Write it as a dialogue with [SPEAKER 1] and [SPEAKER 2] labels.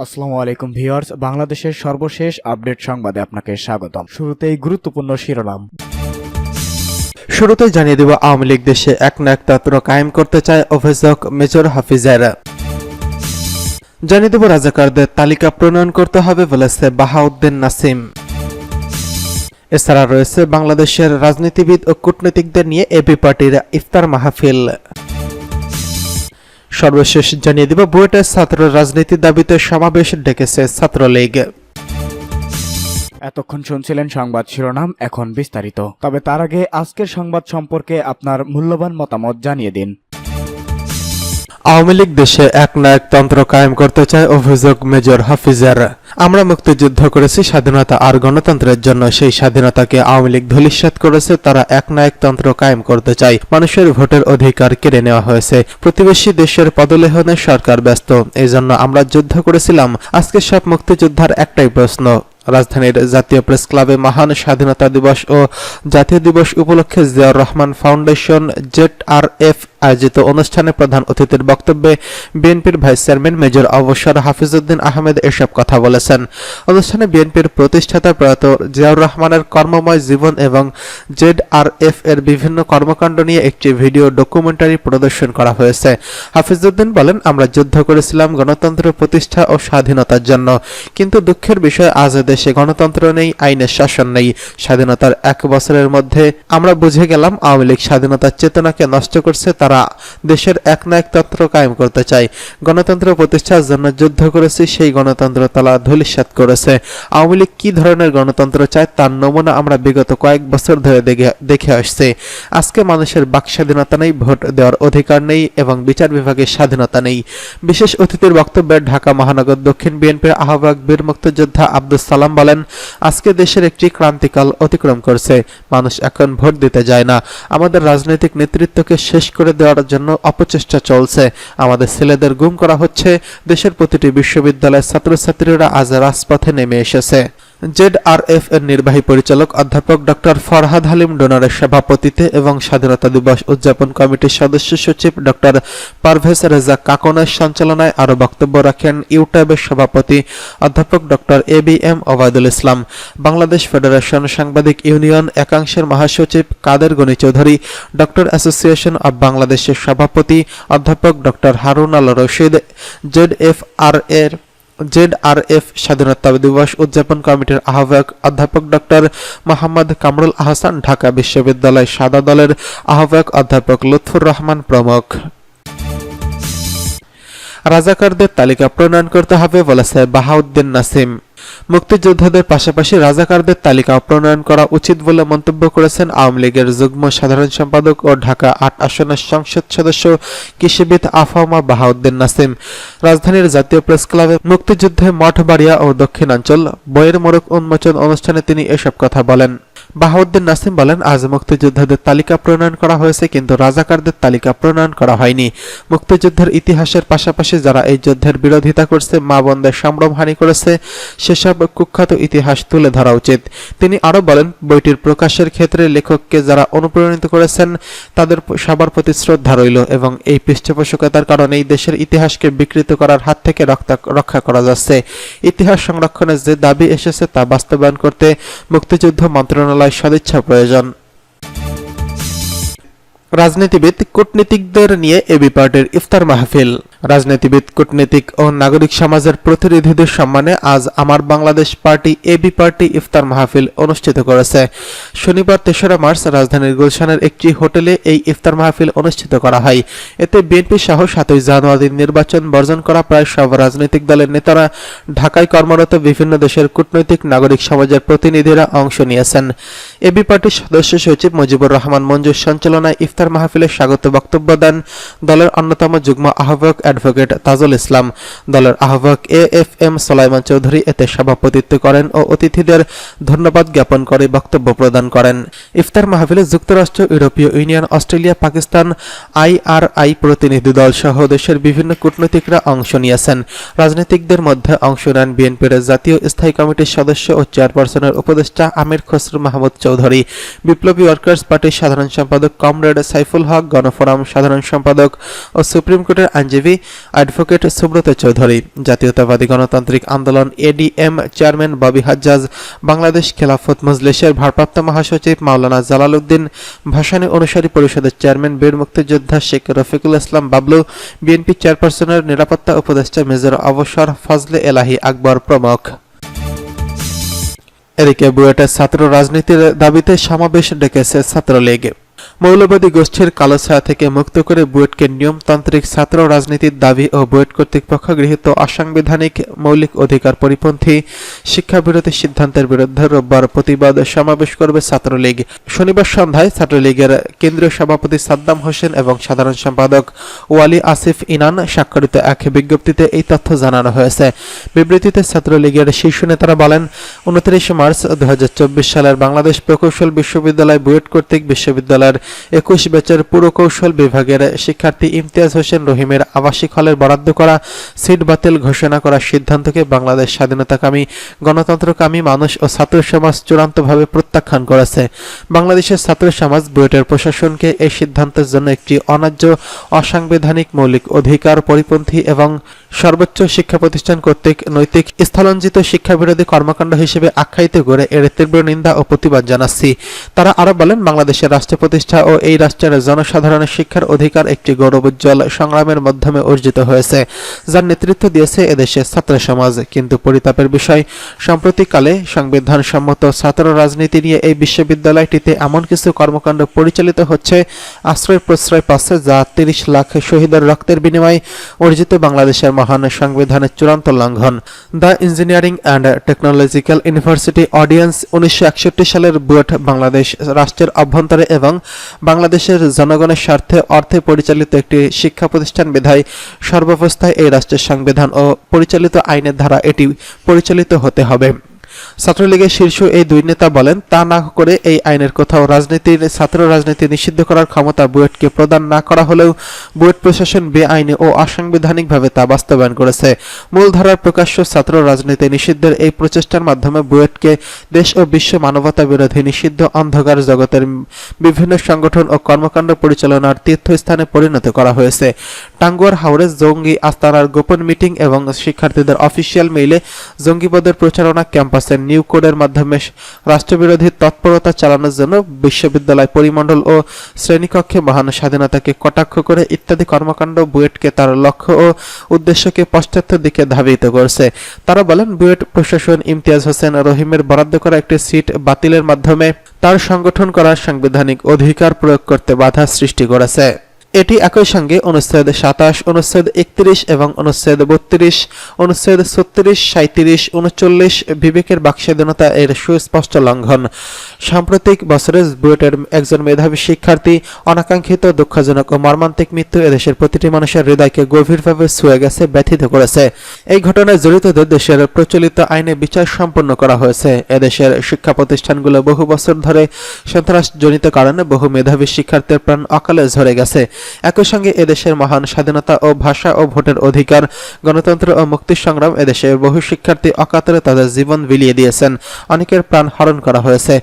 [SPEAKER 1] আসসালামু আলাইকুম ভিউয়ার্স, বাংলাদেশের সর্বশেষ আপডেট সংবাদে আপনাকে স্বাগতম। শুরুতেই গুরুত্বপূর্ণ শিরোনাম।
[SPEAKER 2] শুরুতেই জানিয়ে দেব, আওয়ামী লীগ দেশে এক না এক তত্র কায়েম করতে চায় অভিযোগ মেজর হাফিজের। জানিয়ে দেব, রাজাকারদের তালিকা প্রণয়ন করতে হবে বলেছে বাহাউদ্দিন নাসিম। এছাড়া রয়েছে বাংলাদেশের রাজনীতিবিদ ও কূটনীতিকদের নিয়ে এবি পার্টির ইফতার মাহফিল। সর্বশেষ জানিয়ে দেব, বুয়েটে ছাত্র রাজনীতির দাবিতে সমাবেশ ডেকেছে ছাত্রলীগ।
[SPEAKER 1] এতক্ষণ শুনছিলেন সংবাদ শিরোনাম, এখন বিস্তারিত। তবে তার আগে আজকের সংবাদ সম্পর্কে আপনার মূল্যবান মতামত জানিয়ে দিন।
[SPEAKER 2] আওয়ামী লীগ দেশে এক না এক তন্ত্র কায়েম করতে চায় অভিযোগ মেজর হাফিজের। আমরা মুক্তিযুদ্ধ করেছি স্বাধীনতা আর গণতন্ত্রের জন্য। সেই স্বাধীনতাকে আওয়ামী লীগ ধূলিসাৎ করেছে, তারা এক না এক তন্ত্র কায়েম করতে চায়। মানুষের ভোটের অধিকার কেড়ে নেওয়া হয়েছে। প্রতিবেশী দেশের পদলেহনে সরকার ব্যস্ত। এই জন্য আমরা যুদ্ধ করেছিলাম। আজকে সব মুক্তিযোদ্ধার একটাই প্রশ্ন। রাজধানীর জাতীয় প্রেস ক্লাবে মহান স্বাধীনতা দিবস ও জাতীয় দিবস উপলক্ষে Ziaur Rahman foundation Z R F আয়োজিত অনুষ্ঠানে প্রধান অতিথির বক্তব্যে বিএনপির ভাইস চেয়ারম্যান মেজর অবসর হাফিজউদ্দিন আহমেদ এসব কথা বলেছেন। অনুষ্ঠানে বিএনপির প্রতিষ্ঠাতা প্রয়াত জিয়াউর রহমানের কর্মময় জীবন এবং জেড আর এফ এর বিভিন্ন কর্মকাণ্ড নিয়ে একটি ভিডিও ডকুমেন্টারি প্রদর্শন করা হয়েছে। হাফিজউদ্দিন বলেন, আমরা যুদ্ধ করেছিলাম গণতন্ত্র প্রতিষ্ঠা ও স্বাধীনতার জন্য। কিন্তু দুঃখের বিষয়, আজ দেশে গণতন্ত্র নেই, আইনের শাসন নেই। স্বাধীনতার এক বছরের মধ্যে আমরা বুঝে গেলাম, আওয়ামী লীগ স্বাধীনতার চেতনাকে নষ্ট করছে, তারা দেশের এক না এক তন্ত্র কায়েম করতে চায়। গণতন্ত্র প্রতিষ্ঠার জন্য যুদ্ধ করেছি, সেই গণতন্ত্র তারা ধূলিসাৎ করেছে। আওয়ামী লীগ কি ধরনের গণতন্ত্র চায় তার নমুনা আমরা বিগত কয়েক বছর ধরে দেখে আসছে। আজকে মানুষের বাক স্বাধীনতা নেই, ভোট দেওয়ার অধিকার নেই এবং বিচার বিভাগের স্বাধীনতা নেই। বিশেষ অতিথির বক্তব্যে ঢাকা মহানগর দক্ষিণ বিএনপির আহ্বায়ক বীর মুক্তিযোদ্ধা আব্দুল সালাম বলেন, আজকে দেশের একটি ক্রান্তিকাল অতিক্রম করছে। মানুষ এখন ভোট দিতে যায় না। আমাদের রাজনৈতিক নেতৃত্বকে শেষ করে দেওয়ার জন্য অপচেষ্টা চলছে। আমাদের ছেলেদের গুম করা হচ্ছে। দেশের প্রতিটি বিশ্ববিদ্যালয়ের ছাত্রছাত্রীরা আজ রাজপথে নেমে এসেছে। জেড আর এফ এর নির্বাহী পরিচালক অধ্যাপক ডক্টর ফরহাদ হালিম ডোনারের সভাপতিতে এবং স্বাধীনতা দিবস উদযাপন কমিটির সদস্য সচিব ডক্টর পারভেজ রেজা কাকনের সঞ্চালনায় আরও বক্তব্য রাখেন ইউট্যাবের সভাপতি অধ্যাপক doctor A B M Obaidul Islam, Bangladesh federation সাংবাদিক ইউনিয়ন একাংশের মহাসচিব Kader Gani Chowdhury, doctor association of বাংলাদেশের সভাপতি অধ্যাপক doctor Harun Al Rashid, Z F R এর জেড আর এফ স্বাধীনতা দিবস উদযাপন কমিটির আহ্বায়ক অধ্যাপক ডক্টর মোহাম্মদ কামরুল আহসান, ঢাকা বিশ্ববিদ্যালয় সাদা দলের আহ্বায়ক অধ্যাপক লুৎফুর রহমান প্রমুখ। রাজাকারদের তালিকা প্রণয়ন করতে হবে, বলেছে বাহাউদ্দিন নাসিম। মুক্তিযোদ্ধাদের পাশাপাশি রাজাকারদের তালিকা প্রণয়ন করা উচিত বলে মন্তব্য করেছেন আওয়ামী লীগের যুগ্ম সাধারণ সম্পাদক ও ঢাকা আট আসনের সংসদ সদস্য কৃষিবিদ আফামা বাহাউদ্দিন নাসিম। রাজধানীর জাতীয় প্রেস ক্লাবে মুক্তিযুদ্ধে মঠবাড়িয়া ও দক্ষিণাঞ্চল বইয়ের মোড়ক উন্মোচন অনুষ্ঠানে তিনি এসব কথা বলেন। বাহাউদ্দিন নাসিম বলেন, আজ মুক্তিযোদ্ধাদের তালিকা প্রণয়ন করা হয়েছে, কিন্তু রাজাকারদের তালিকা প্রণয়ন করা হয়নি। মুক্তিযুদ্ধের ইতিহাসের পাশাপাশি যারা এই যুদ্ধের বিরোধিতা করছে, মা বোনদের সম্ভ্রমহানি করেছে, সেসব কুখ্যাত ইতিহাস তুলে ধরা উচিত। তিনি আরও বলেন, বইটির প্রকাশের ক্ষেত্রে লেখককে যারা অনুপ্রাণিত করেছেন, তাদের সবার প্রতি শ্রদ্ধা রইল এবং এই পৃষ্ঠপোষকতার কারণেই দেশের ইতিহাসকে বিকৃত করার হাত থেকে রক্ষা করা যাচ্ছে। ইতিহাস সংরক্ষণের যে দাবি এসেছে তা বাস্তবায়ন করতে মুক্তিযুদ্ধ মন্ত্রণালয় সদিচ্ছা প্রয়োজন। রাজনীতিবিদ, কূটনীতিকদের নিয়ে এবি পার্টির ইফতার মাহফিল। রাজনীতিবিদ, কূটনীতিক ও নাগরিক সমাজের প্রতিনিধিদের সম্মানে আজ Amar Bangladesh party AB party ইফতার মাহফিল অনুষ্ঠিত করেছে। শনিবার তেসরা মার্চ রাজধানীর গুলশানের একটি হোটেলে এই ইফতার মাহফিল অনুষ্ঠিত করা হয়। এতে বিএনপি সহ সাতই জানুয়ারির নির্বাচন বর্জন করা প্রায় সব রাজনৈতিক দলের নেতারা ঢাকায় কর্মরত বিভিন্ন দেশের কূটনৈতিক, নাগরিক সমাজের প্রতিনিধিরা অংশ নিয়েছেন। এবি পার্টির সদস্য সচিব মুজিবুর রহমান মঞ্জুর সঞ্চালনায় ইফতার মাহফিলে স্বাগত বক্তব্য দেন দলের অন্যতম যুগ্ম আহ্বায়ক অ্যাডভোকেট তাজুল ইসলাম। দলের আহ্বায়ক A F M Solaiman Chowdhury এতে সভাপতিত্ব করেন ও অতিথিদের ধন্যবাদ জ্ঞাপন করে বক্তব্য প্রদান করেন। ইফতার মাহফিলে যুক্তরাষ্ট্র, ইউরোপীয় ইউনিয়ন, অস্ট্রেলিয়া, পাকিস্তান আইআরআই প্রতিনিধি দল সহ দেশের বিভিন্ন কূটনীতিকরা অংশ নিয়েছেন। রাজনীতিকদের মধ্যে অংশ নেন বিএনপির জাতীয় স্থায়ী কমিটির সদস্য ও চেয়ারপারসনের উপদেষ্টা আমির খসরু মাহমুদ চৌধুরী। বিপ্লবী ওয়ার্কার্স পার্টির সাধারণ সম্পাদক কমরেড সাইফুল হক, গণফোরাম সাধারণ সম্পাদক ও সুপ্রিম কোর্টের আইনজীবী অ্যাডভোকেট সুব্রত চৌধুরী। জাতীয়তাবাদী গণতান্ত্রিক আন্দোলন এডিএম চেয়ারম্যান ববি হাজ্জাজ, বাংলাদেশ খেলাফত মজলিসের ভারপ্রাপ্ত মহাসচিব মাওলানা জালাল উদ্দিন ভাসানী অনুসারী পরিষদের চেয়ারম্যান বীর মুক্তিযোদ্ধা শেখ রফিকুল ইসলাম বাবলু বিএনপি চেয়ারপারসনের নিরাপত্তা উপদেষ্টা মেজর অবসর ফজলে এলাহি আকবর প্রমুখ। এদিকে বুয়েটের ছাত্র রাজনীতির দাবিতে সমাবেশ ডেকেছে ছাত্রলীগ। মৌলবাদী গোষ্ঠীর কালো ছায়া থেকে মুক্ত করে বুয়েটকে নিয়মতান্ত্রিক ছাত্র রাজনীতির দাবি ও বুয়েট কর্তৃক কর্তৃপক্ষ গৃহীত অসাংবিধানিক মৌলিক অধিকার পরিপন্থী শিক্ষাবিরোধী সিদ্ধান্তের বিরুদ্ধে রোববার প্রতিবাদ সমাবেশ করবে ছাত্রলীগ। শনিবার সন্ধ্যায় ছাত্রলীগের কেন্দ্রীয় সভাপতি সাদ্দাম হোসেন এবং সাধারণ সম্পাদক ওয়ালি আসিফ ইনান স্বাক্ষরিত এক বিজ্ঞপ্তিতে এই তথ্য জানানো হয়েছে। বিবৃতিতে ছাত্রলীগের শীর্ষ নেতারা বলেন, উনত্রিশ মার্চ দু হাজার চব্বিশ সালের বাংলাদেশ প্রকৌশল বিশ্ববিদ্যালয় বুয়েট কর্তৃক বিশ্ববিদ্যালয়ের একুশ ব্যাচের পুরকৌশল বিভাগের শিক্ষার্থী ইমতিয়াজ হোসেন রহিমের আবাসিক হলের বরাদ্দ করা, সিট বাতিল ঘোষণা করার সিদ্ধান্তকে বাংলাদেশ স্বাধীনতাকামী, গণতন্ত্রকামী মানুষ ও ছাত্র সমাজ চূড়ান্তভাবে প্রত্যাখ্যান করেছে। বাংলাদেশের ছাত্র সমাজ বুয়েটের প্রশাসনকে এই সিদ্ধান্তের জন্য একটি অন্যায্য অসাংবিধানিক মৌলিক অধিকার পরিপন্থী এবং সর্বোচ্চ শিক্ষা প্রতিষ্ঠান কর্তৃক নৈতিক স্থলাঞ্জিত শিক্ষাবিরোধী কর্মকাণ্ড হিসেবে আখ্যায়িত করে এর তীব্র নিন্দা ও প্রতিবাদ জানাচ্ছি। তারা আরও বলেন, বাংলাদেশের রাষ্ট্র প্রতিষ্ঠা ও এই রাষ্ট্রের জনসাধারণের শিক্ষার অধিকার একটি গৌরবোজ্জ্বল সংগ্রামের মাধ্যমে অর্জিত হয়েছে, যার নেতৃত্ব দিয়েছে এদেশের ছাত্র সমাজ। কিন্তু পরিতাপের বিষয় সাম্প্রতিককালে সংবিধান সম্মত ছাত্র রাজনীতি নিয়ে এই বিশ্ববিদ্যালয়টিতে এমন কিছু কর্মকাণ্ড পরিচালিত হচ্ছে আশ্রয় প্রশ্রয় পাচ্ছে যা তিরিশ লাখ শহীদের রক্তের বিনিময়ে অর্জিত বাংলাদেশের মহান সংবিধানের চূড়ান্ত লঙ্ঘন। The engineering and technological university audience উনিশশো একষট্টি সালের বুয়েট বাংলাদেশ রাষ্ট্রের অভ্যন্তরে এবং বাংলাদেশের জনগণের স্বার্থে অর্থে পরিচালিত একটি শিক্ষা প্রতিষ্ঠান বিধায় সর্বাবস্থায় এই রাষ্ট্রের সংবিধান ও পরিচালিত আইনের দ্বারা এটি পরিচালিত হতে হবে। ছাত্রলীগের শীর্ষ এই দুই নেতা বলেন, তা না করে এই আইনের কোথাও রাজনীতির, ছাত্র রাজনীতি নিষিদ্ধ করার ক্ষমতা বুয়েটকে প্রদান না করা হলেও বুয়েট প্রশাসন বেআইনি ও অসাংবিধানিকভাবে তা বাস্তবায়ন করেছে। মূলধারার প্রকাশ্য ছাত্র রাজনীতি নিষিদ্ধের এই প্রচেষ্টার মাধ্যমে বুয়েটকে দেশ ও বিশ্ব মানবতা বিরোধী নিষিদ্ধ অন্ধকার জগতের বিভিন্ন সংগঠন ও কর্মকাণ্ড পরিচালনার তীর্থস্থানে পরিণত করা হয়েছে। টাঙ্গুয়ার হাওরে জঙ্গি আস্তানার গোপন মিটিং এবং শিক্ষার্থীদের অফিসিয়াল মেইলে জঙ্গিবাদের প্রচারণা ক্যাম্পাসের নিউ কোডের মাধ্যমে রাষ্ট্রবিরোধী তৎপরতা চালানোর জন্য বিশ্ববিদ্যালয় পরিমণ্ডল ও শ্রেণীকক্ষে মহান স্বাধীনতাকে কটাক্ষ করে ইত্যাদি কর্মকাণ্ড বুয়েটকে তার লক্ষ্য ও উদ্দেশ্যকে পশ্চাৎ দিকে ধাবিত করছে। তারা বলেন, বুয়েট প্রশাসন ইমতিয়াজ হোসেন রহিমের বরাদ্দ করা একটি সিট বাতিলের মাধ্যমে তার সংগঠন করার সাংবিধানিক অধিকার প্রয়োগ করতে বাধা সৃষ্টি করেছে। এটি একই সঙ্গে অনুচ্ছেদ সাতাশ, অনুচ্ছেদ একত্রিশ এবং অনুচ্ছেদ বত্রিশ, অনুচ্ছেদ ছত্রিশ সাঁত্রিশ উনচল্লিশ বিবেকের বাকস্বাধীনতা এর সুস্পষ্ট লঙ্ঘন। সাম্প্রতিক বছরে বুয়েটের একজন মেধাবী শিক্ষার্থী অনাকাঙ্ক্ষিত দুঃখজনক ও মর্মান্তিক মৃত্যু এদেশের প্রতিটি মানুষের হৃদয়কে গভীরভাবে ছুঁয়ে গেছে, ব্যথিত করেছে। এই ঘটনায় জড়িতদের দেশের প্রচলিত আইনে বিচার সম্পন্ন করা হয়েছে। এদেশের শিক্ষা প্রতিষ্ঠানগুলো বহু বছর ধরে সন্ত্রাসজনিত কারণে বহু মেধাবী শিক্ষার্থীর প্রাণ অকালে ঝরে গেছে। একই সঙ্গে এদেশের মহান স্বাধীনতা ও ভাষা ও ভোটের অধিকার, গণতন্ত্র ও মুক্তি সংগ্রাম এদেশের বহু শিক্ষার্থী অকাতরে তাদের জীবন বিলিয়ে দিয়েছেন। অনেকের প্রাণ হরণ করা হয়েছে।